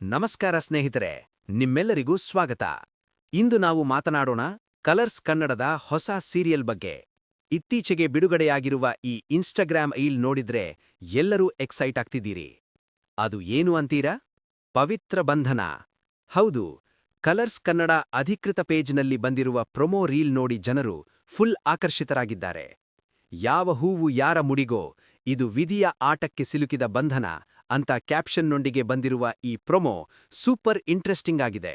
ನಮಸ್ಕಾರ ಸ್ನೇಹಿತರೆ, ನಿಮ್ಮೆಲ್ಲರಿಗೂ ಸ್ವಾಗತ. ಇಂದು ನಾವು ಮಾತನಾಡೋಣ ಕಲರ್ಸ್ ಕನ್ನಡದ ಹೊಸ ಸೀರಿಯಲ್ ಬಗ್ಗೆ. ಇತ್ತೀಚೆಗೆ ಬಿಡುಗಡೆಯಾಗಿರುವ ಈ ಇನ್ಸ್ಟಾಗ್ರಾಮ್ ಐಲ್ ನೋಡಿದ್ರೆ ಎಲ್ಲರೂ ಎಕ್ಸೈಟ್ ಆಗ್ತಿದ್ದೀರಿ. ಅದು ಏನು ಅಂತೀರಾ? ಪವಿತ್ರ ಬಂಧನ. ಹೌದು, ಕಲರ್ಸ್ ಕನ್ನಡ ಅಧಿಕೃತ ಪೇಜ್ನಲ್ಲಿ ಬಂದಿರುವ ಪ್ರೊಮೋ ರೀಲ್ ನೋಡಿ ಜನರು ಫುಲ್ ಆಕರ್ಷಿತರಾಗಿದ್ದಾರೆ. ಯಾವ ಹೂವು ಯಾರ ಮುಡಿಗೋ ಇದು ವಿಧಿಯ ಆಟಕ್ಕೆ ಸಿಲುಕಿದ ಬಂಧನ ಅಂತ ಕ್ಯಾಪ್ಷನ್ನೊಂದಿಗೆ ಬಂದಿರುವ ಈ ಪ್ರೊಮೋ ಸೂಪರ್ ಇಂಟ್ರೆಸ್ಟಿಂಗ್ ಆಗಿದೆ.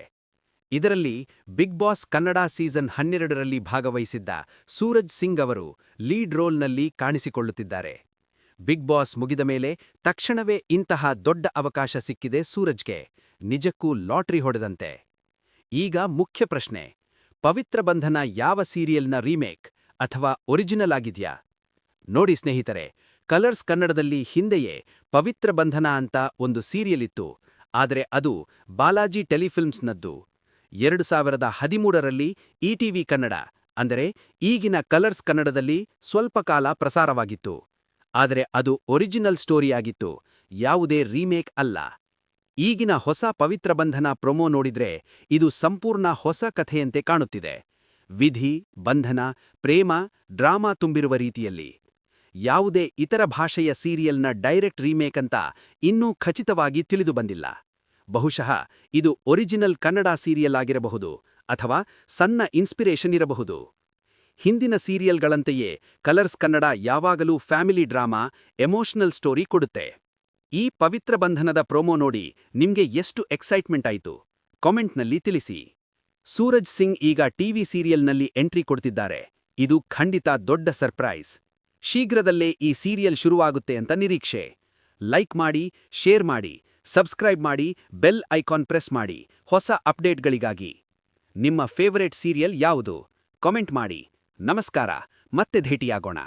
ಇದರಲ್ಲಿ ಬಿಗ್ ಬಾಸ್ ಕನ್ನಡ ಸೀಸನ್ ಹನ್ನೆರಡರಲ್ಲಿ ಭಾಗವಹಿಸಿದ್ದ ಸೂರಜ್ ಸಿಂಗ್ ಅವರು ಲೀಡ್ ರೋಲ್ನಲ್ಲಿ ಕಾಣಿಸಿಕೊಳ್ಳುತ್ತಿದ್ದಾರೆ. ಬಿಗ್ ಬಾಸ್ ಮುಗಿದ ಮೇಲೆ ತಕ್ಷಣವೇ ಇಂತಹ ದೊಡ್ಡ ಅವಕಾಶ ಸಿಕ್ಕಿದೆ ಸೂರಜ್ಗೆ. ನಿಜಕ್ಕೂ ಲಾಟ್ರಿ ಹೊಡೆದಂತೆ. ಈಗ ಮುಖ್ಯ ಪ್ರಶ್ನೆ, ಪವಿತ್ರ ಬಂಧನ ಯಾವ ಸೀರಿಯಲ್ನ ರೀಮೇಕ್ ಅಥವಾ ಒರಿಜಿನಲ್ ಆಗಿದ್ಯಾ? ನೋಡಿ ಸ್ನೇಹಿತರೆ ಕಲರ್ಸ್ ಕನ್ನಡದಲ್ಲಿ ಹಿಂದೆಯೇ ಪವಿತ್ರ ಬಂಧನ ಅಂತ ಒಂದು ಸೀರಿಯಲ್ ಇತ್ತು ಆದರೆ ಅದು ಬಾಲಾಜಿ ಟೆಲಿಫಿಲ್ಮ್ಸ್ನದ್ದು. ಎರಡು ಸಾವಿರದ ಹದಿಮೂರರಲ್ಲಿ ಇಟಿವಿ ಕನ್ನಡ, ಅಂದರೆ ಈಗಿನ ಕಲರ್ಸ್ ಕನ್ನಡದಲ್ಲಿ ಸ್ವಲ್ಪ ಕಾಲ ಪ್ರಸಾರವಾಗಿತ್ತು. ಆದರೆ ಅದು ಒರಿಜಿನಲ್ ಸ್ಟೋರಿಯಾಗಿತ್ತು, ಯಾವುದೇ ರೀಮೇಕ್ ಅಲ್ಲ. ಈಗಿನ ಹೊಸ ಪವಿತ್ರ ಬಂಧನ ಪ್ರೊಮೋ ನೋಡಿದ್ರೆ ಇದು ಸಂಪೂರ್ಣ ಹೊಸ ಕಥೆಯಂತೆ ಕಾಣುತ್ತಿದೆ. ವಿಧಿ, ಬಂಧನ, ಪ್ರೇಮ, ಡ್ರಾಮಾ ತುಂಬಿರುವ ರೀತಿಯಲ್ಲಿ. ಯಾವುದೇ ಇತರ ಭಾಷೆಯ ಸೀರಿಯಲ್ನ ಡೈರೆಕ್ಟ್ ರೀಮೇಕ್ ಅಂತ ಇನ್ನೂ ಖಚಿತವಾಗಿ ತಿಳಿದು ಬಂದಿಲ್ಲ ಬಹುಶಃ ಇದು ಒರಿಜಿನಲ್ ಕನ್ನಡ ಸೀರಿಯಲ್ ಆಗಿರಬಹುದು ಅಥವಾ ಸಣ್ಣ ಇನ್ಸ್ಪಿರೇಷನ್ ಇರಬಹುದು. ಹಿಂದಿನ ಸೀರಿಯಲ್ಗಳಂತೆಯೇ ಕಲರ್ಸ್ ಕನ್ನಡ ಯಾವಾಗಲೂ ಫ್ಯಾಮಿಲಿ ಡ್ರಾಮಾ, ಎಮೋಷನಲ್ ಸ್ಟೋರಿ ಕೊಡುತ್ತೆ. ಈ ಪವಿತ್ರ ಬಂಧನದ ಪ್ರೋಮೋ ನೋಡಿ ನಿಮ್ಗೆ ಎಷ್ಟು ಎಕ್ಸೈಟ್ಮೆಂಟ್ ಆಯಿತು. ಕಾಮೆಂಟ್ನಲ್ಲಿ ತಿಳಿಸಿ. ಸೂರಜ್ ಸಿಂಗ್ ಈಗ ಟಿವಿ ಸೀರಿಯಲ್ನಲ್ಲಿ ಎಂಟ್ರಿ ಕೊಡ್ತಿದ್ದಾರೆ. ಇದು ಖಂಡಿತ ದೊಡ್ಡ ಸರ್ಪ್ರೈಸ್. ಶೀಘ್ರದಲ್ಲೇ ಈ ಸೀರಿಯಲ್ ಶುರುವಾಗುತ್ತೆ ಅಂತ ನಿರೀಕ್ಷೆ. ಲೈಕ್ ಮಾಡಿ, ಶೇರ್ ಮಾಡಿ, ಸಬ್ಸ್ಕ್ರೈಬ್ ಮಾಡಿ, ಬೆಲ್ ಐಕಾನ್ ಪ್ರೆಸ್ ಮಾಡಿ. ಹೊಸ ಅಪ್ಡೇಟ್ಗಳಿಗಾಗಿ. ನಿಮ್ಮ ಫೇವರೇಟ್ ಸೀರಿಯಲ್ ಯಾವುದು? ಕಾಮೆಂಟ್ ಮಾಡಿ. ನಮಸ್ಕಾರ. ಮತ್ತೆ ಭೇಟಿಯಾಗೋಣ.